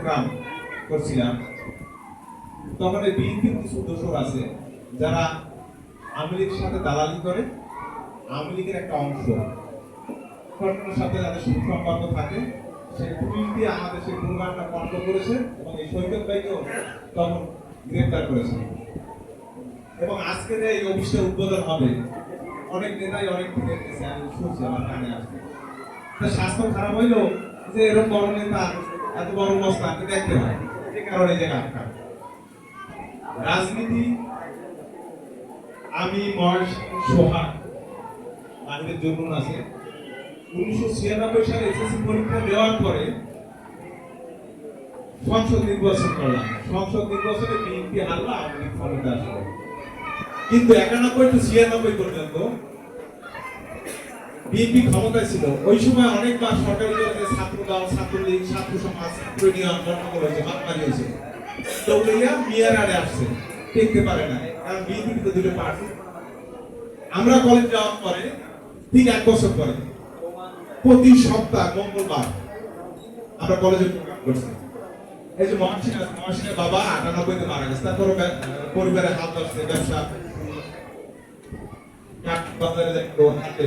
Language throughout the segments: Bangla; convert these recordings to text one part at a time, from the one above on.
প্রোগ্রাম করছিলাম, তখন এই বিএনপির কিছু দোষর আছে যারা আওয়ামী লীগের সাথে দালালি করে, আওয়ামী লীগের একটা অংশ। ঘটনার সাথে যাদের সুসম্পর্ক থাকে, সেই পুলিশ আমাদের সেই প্রোগ্রামটা বন্ধ করেছে এবং এই সৈকত ভাইকেও তখন গ্রেফতার করেছে। এবং আজকে যে এই অফিসটা উদ্বোধন হবে, অনেক নেতাই অনেক থেকে গেছে আমি শুনছি আমার কানে আসছে। স্বাস্থ্য খারাপ হইলেও যে এরকম বড় নেতা এত বড় অবস্থা, আপনি দেখতে হয় যে কারণে যে আটকা রাজনীতি, আমি মহেশ সোহাগ আমাদের জন্য আছে। উনিশশো ছিয়ানব্বই সালে এসএসসি পরীক্ষা দেওয়ার পরে সংসদ নির্বাচন করলাম। সংসদ নির্বাচনে বিএনপি হারলো, আওয়ামী লীগ ক্ষমতা আসলো। কিন্তু একানব্বই টু ছিয়ানব্বই পর্যন্ত বিএনপি ক্ষমতায় ছিল, ওই সময় অনেকবার সরকারি দলের ছাত্র দল ছাত্রলীগ, ছাত্র সমাজ, ছাত্র ইউনিয়ন গঠন হয়েছে মাতমারি হয়েছে তো ওইয়া মেয়ার আড়ে আসছে টিকতে পারে না, কারণ বিএনপি তো দুটো পার্টি আমরা কলেজ যাওয়ার পরে ঠিক এক বছর পরে, প্রতি সপ্তাহ মঙ্গলবার আমরা কলেজে প্রোগ্রাম করছি। এই যে মহাসিন মহাসিনের বাবা আটানব্বইতে মারা গেছে তারপরে পরিবারের হাত ধরছে, ব্যবসা হাতে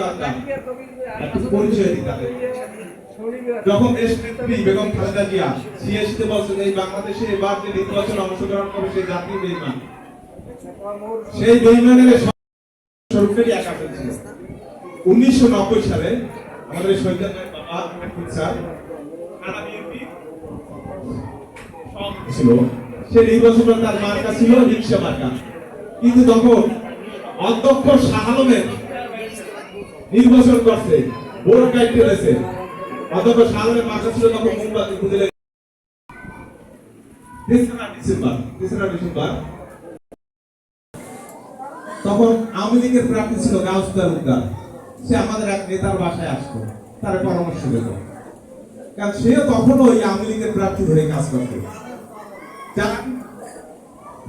গাদ্দার একটু পরিচয় দিই তাদের। যখন বেগম খালেদা জিয়া সিএসিতে বলছেন, এই বাংলাদেশে এবার যে নির্বাচন অংশগ্রহণ করে সেই জাতীয় বেইমান, সেই বেইমানের স্বরূপেরই একা ছিল। উনিশশো নব্বই সালে আমাদের সৈকত ছিল। সে নির্বাচনে তার মার্কা ছিল রিক্সা মার্কা। কিন্তু তখন অধ্যক্ষ শাহ আলমের নির্বাচন করছে, বড় দায়িত্ব রয়েছে অধ্যক্ষ শাহ আলমের ছিল তখন মোমবাতি উপজেলা তেসরা ডিসেম্বর তেসরা ডিসেম্বর। তখন আওয়ামী লীগের প্রার্থী ছিল সে আমাদের এক নেতার বাসায় আসতো, তার পরামর্শ দিত কারণ তখন ওই আওয়ামী লীগের প্রার্থী ধরে কাজ করত।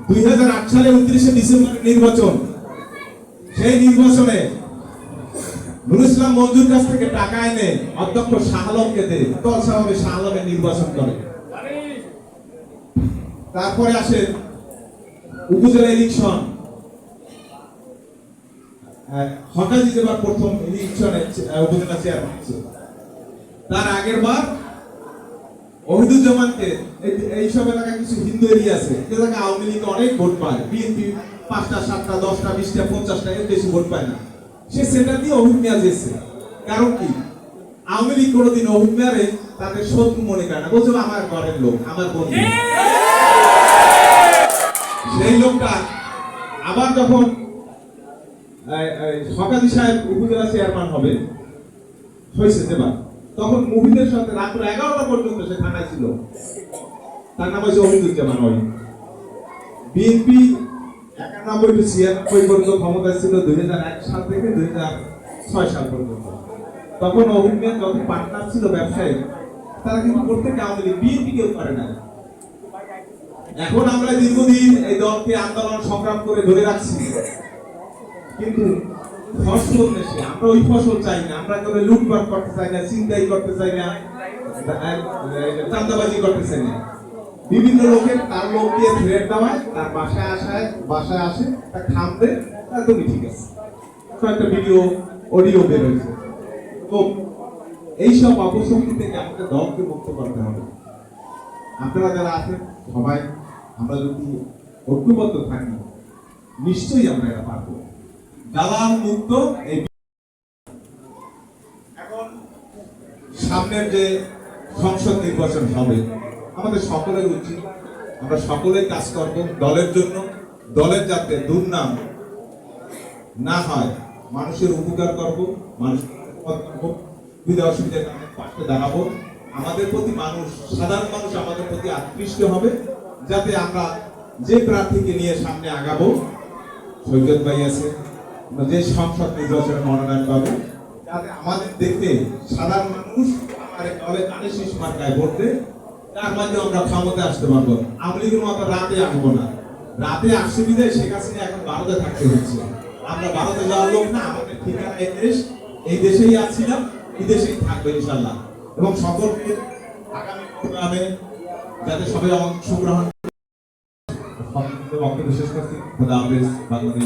দুই হাজার আট সালে উনত্রিশে ডিসেম্বর নির্বাচন, সেই নির্বাচনে নুর মঞ্জুর কাছ থেকে টাকা এনে অধ্যক্ষ শাহ আলমকে দেয়। তল সাহেবে শাহলমের নির্বাচন করে। তারপরে আসে উপজেলা ইলেকশন হঠাৎই যেবার প্রথম ইলেকশনে উপজেলা চেয়ারম্যান। তার আগের বার ওহিদুজ্জামানকে এই- এইসব এলাকায় কিছু হিন্দু এরিয়া আছে যে আওয়ামী লীগ অনেক ভোট পায়। বিএনপি পাঁচটা, সাতটা, দশটা, বিশটা, পঞ্চাশটা, এর বেশি ভোট পায় না। সে সেটা দিয়ে অভিজ্ঞ যেছে কারণ কি? আওয়ামী লীগ কোনোদিন অভিজ্ঞারে তাদের শত্রু মনে করে না। বলছিল আমার ঘরের লোক আমার বন্ধু। সেই লোকটা আবার যখন সকালি সাহেব উপজেলা চেয়ারম্যান হবে হয়েছে যেবার তখন মুহিদের সাথে রাত্র এগারোটা পর্যন্ত সে থানায় ছিল। তার নাম হচ্ছে অমিদুজ্জামান ওই। বিএনপি একানব্বই টু ছিয়ানব্বই ক্ষমতায় ছিল দুই হাজার এক সাল থেকে দুই সাল পর্যন্ত। তখন অভিজ্ঞান যত পার্টনার ছিল ব্যবসায়ী, তারা কিন্তু প্রত্যেকটা আওয়ামী বিএনপি কেউ করে না এখন আমরা দীর্ঘদিন এই দলকে আন্দোলন, সংগ্রাম করে ধরে রাখছি। কিন্তু ফসল দেশে আমরা ওই ফসল চাই না, আমরা কেউ লুটপাট করতে চাই না চিন্তাই করতে চাই না চান্দাবাজি করতে চাই না। বিভিন্ন লোকের তার লোক দিয়ে ফেরত দেওয়ায়, তার বাসায় আসায়, বাসায় আসে তার দেয় একদমই ঠিক আছে। কয়েকটা ভিডিও অডিও বের হয়েছে। তো এইসব অপশক্তি থেকে আমাদের দলকে মুক্ত করতে হবে? আপনারা যারা আছেন, সবাই, আমরা যদি ঐক্যবদ্ধ থাকি, নিশ্চয়ই আমরা এটা পারব। দালাল মুক্ত, এই এখন সামনের যে সংসদ নির্বাচন হবে আমাদের সকলের উচিত। আমরা সকলেই কাজ করব দলের জন্য। দলের যাতে দুর্নাম না হয় মানুষের উপকার করব করব। সুবিধা পাশে দাঁড়াবো। আমাদের প্রতি মানুষ, সাধারণ মানুষ আমাদের প্রতি আকৃষ্ট হবে, যাতে আমরা যে প্রার্থীকে নিয়ে সামনে আগাবো, সৈকত ভাই আছে যে সংসদ নির্বাচনে মনোনয়ন পাবে, যাতে আমাদের দেখতে সাধারণ মানুষ আমার দলে কানে শেষ মার্কায় ভোট দেয়। তার মাধ্যমে আমরা ক্ষমতা আসতে পারব আওয়ামী লীগের মতো রাতে আসব না। রাতে আসছে বিদায় শেখ হাসিনা এখন ভারতে থাকতে হচ্ছে। আমরা ভারতে যাওয়ার লোক না, আমাদের ঠিকানা এই দেশ, এই দেশেই আছিলাম এই দেশেই থাকব ইনশাল্লাহ এবং সকলকে আগামী প্রোগ্রামে যাতে সবাই অংশগ্রহণ বক্তব্য শেষ করছি। খোদা বাংলাদেশ